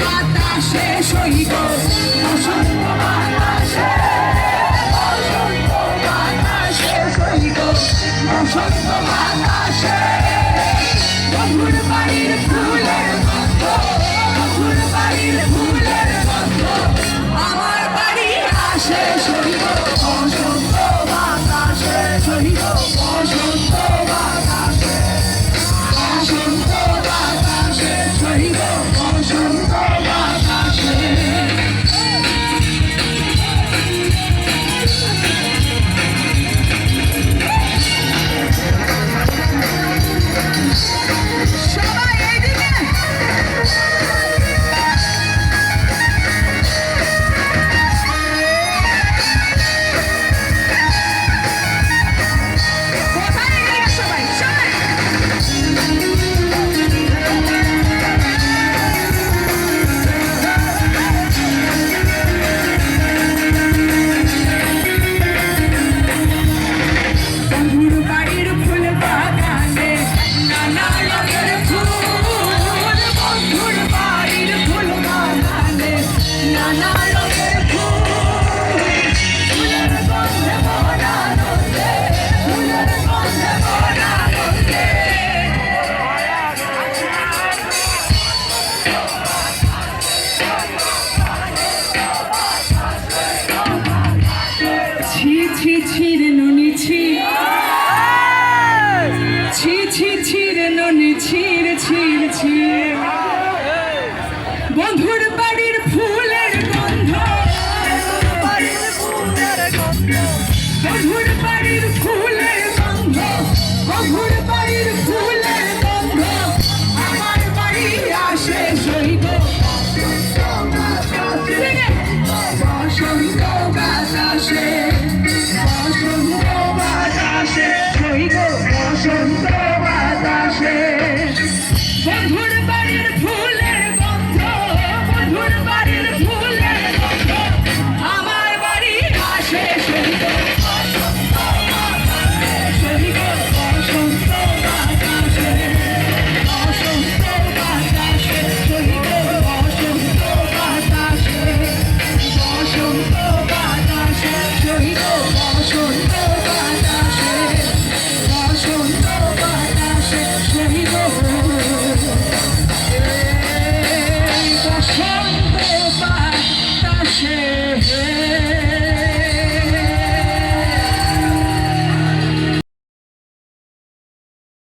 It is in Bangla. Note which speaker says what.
Speaker 1: বাতাসে সইব অসন্ত বাতাসে অসন্ত বাতাসে সইব অসন্ত বাতাসে বন্ধুর বাড়ির ফুলের গন্ধ বন্ধুর বাড়ির ফুলের গন্ধ আমার বাড়ি আসে সইব অসন্ত বাতাসে সইব ছি রে ছি ছি ছি ছি রে ননি ছি রে ছি বাড়ির ফুলের গন্ধ। বাড়ির ফুলের গন্ধ। Yeah.